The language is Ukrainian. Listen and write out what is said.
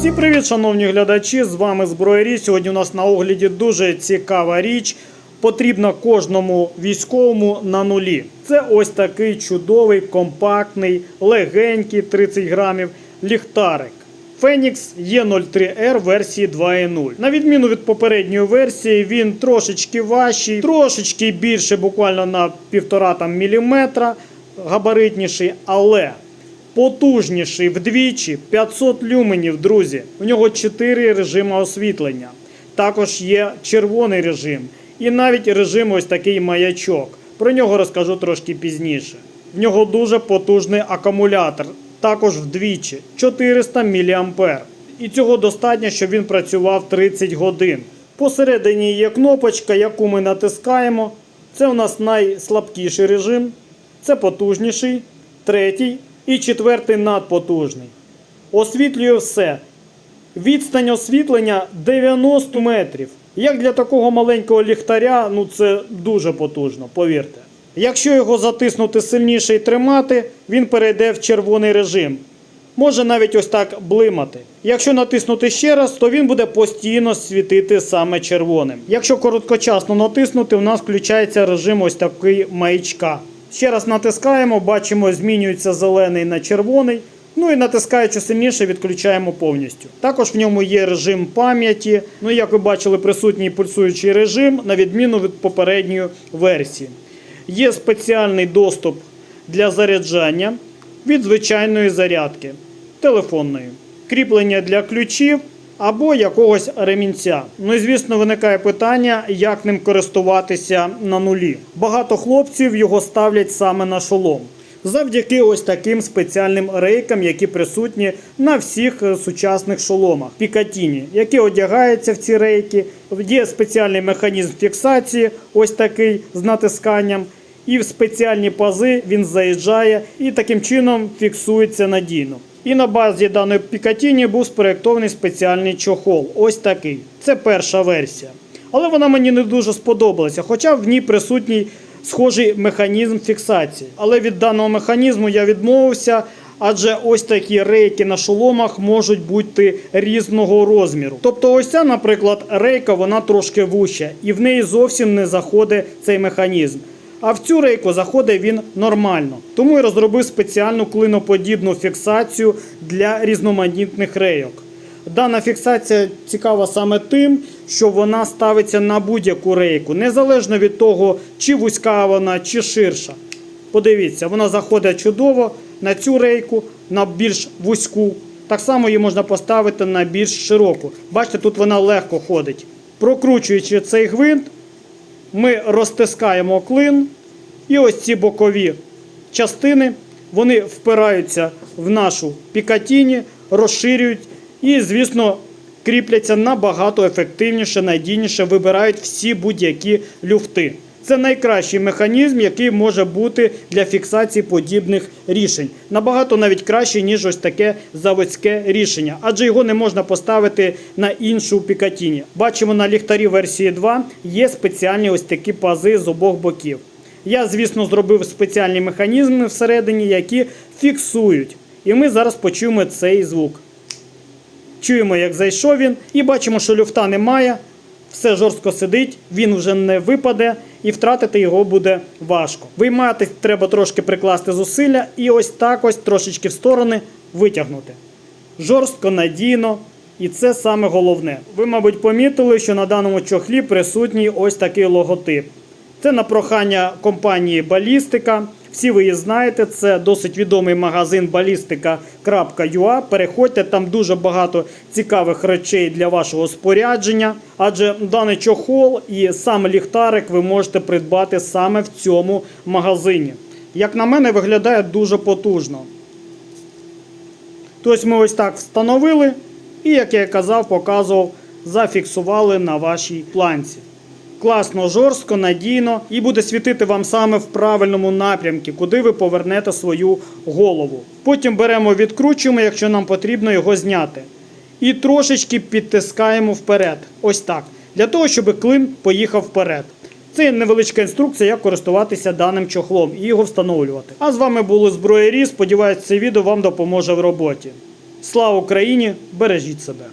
Привіт, шановні глядачі! З вами Зброярі. Сьогодні у нас на огляді дуже цікава річ. Потрібна кожному військовому на нулі. Це ось такий чудовий, компактний, легенький 30 грамів ліхтарик. Фенікс Е03R версії 2.0. На відміну від попередньої версії, він трошечки важчий, трошечки більше, буквально на 1,5 там, міліметра габаритніший, але потужніший вдвічі 500 люменів, друзі. У нього 4 режими освітлення. Також є червоний режим і навіть режим ось такий маячок. Про нього розкажу трошки пізніше. В нього дуже потужний акумулятор, також вдвічі 400 мА. І цього достатньо, щоб він працював 30 годин. Посередині є кнопочка, яку ми натискаємо. Це у нас найслабкіший режим, це потужніший, третій і четвертий надпотужний. Освітлює все. Відстань освітлення 90 метрів. Як для такого маленького ліхтаря, ну це дуже потужно, повірте. Якщо його затиснути сильніше і тримати, він перейде в червоний режим. Може навіть ось так блимати. Якщо натиснути ще раз, то він буде постійно світити саме червоним. Якщо короткочасно натиснути, у нас включається режим ось такий маячка. Ще раз натискаємо, бачимо, змінюється зелений на червоний. Ну і натискаючи сильніше, відключаємо повністю. Також в ньому є режим пам'яті. Ну, як ви бачили, присутній пульсуючий режим, на відміну від попередньої версії. Є спеціальний доступ для заряджання від звичайної зарядки телефонної, кріплення для ключів або якогось ремінця. Ну і звісно, виникає питання, як ним користуватися на нулі. Багато хлопців його ставлять саме на шолом. Завдяки ось таким спеціальним рейкам, які присутні на всіх е, сучасних шоломах Пікатіні, які одягаються в ці рейки. Є спеціальний механізм фіксації, ось такий з натисканням. І в спеціальні пази він заїжджає і таким чином фіксується надійно. І на базі даної Пікатіні був спроєктований спеціальний чохол. Ось такий. Це перша версія. Але вона мені не дуже сподобалася, хоча в ній присутній схожий механізм фіксації. Але від даного механізму я відмовився, адже ось такі рейки на шоломах можуть бути різного розміру. Тобто, ось ця, наприклад, рейка вона трошки вуща, і в неї зовсім не заходить цей механізм. А в цю рейку заходить він нормально. Тому я розробив спеціальну клиноподібну фіксацію для різноманітних рейок. Дана фіксація цікава саме тим, що вона ставиться на будь-яку рейку, незалежно від того, чи вузька вона, чи ширша. Подивіться, вона заходить чудово на цю рейку, на більш вузьку. Так само її можна поставити на більш широку. Бачите, тут вона легко ходить. Прокручуючи цей гвинт, ми розтискаємо клин, і ось ці бокові частини вони впираються в нашу пікатіні, розширюють і, звісно, кріпляться набагато ефективніше, надійніше, вибирають всі будь-які люфти. Це найкращий механізм, який може бути для фіксації подібних рішень. Набагато навіть краще, ніж ось таке заводське рішення, адже його не можна поставити на іншу пікатіні. Бачимо на ліхтарі версії 2 є спеціальні ось такі пази з обох боків. Я, звісно, зробив спеціальні механізми всередині, які фіксують. І ми зараз почуємо цей звук. Чуємо, як зайшов він, і бачимо, що люфта немає. Все жорстко сидить, він вже не випаде, і втратити його буде важко. Виймати треба трошки прикласти зусилля і ось так ось трошечки в сторони витягнути. Жорстко, надійно, і це саме головне. Ви, мабуть, помітили, що на даному чохлі присутній ось такий логотип. Це на прохання компанії Балістика. Всі ви її знаєте, це досить відомий магазин ballistica.ua. Переходьте, там дуже багато цікавих речей для вашого спорядження. Адже даний чохол і сам ліхтарик ви можете придбати саме в цьому магазині. Як на мене, виглядає дуже потужно. Тобто ми ось так встановили, і, як я казав, показував, зафіксували на вашій планці. Класно, жорстко, надійно і буде світити вам саме в правильному напрямку, куди ви повернете свою голову. Потім беремо, відкручуємо, якщо нам потрібно його зняти. І трошечки підтискаємо вперед. Ось так. Для того, щоб клин поїхав вперед. Це невеличка інструкція, як користуватися даним чохлом і його встановлювати. А з вами були зброярі. Сподіваюсь, це відео вам допоможе в роботі. Слава Україні! Бережіть себе!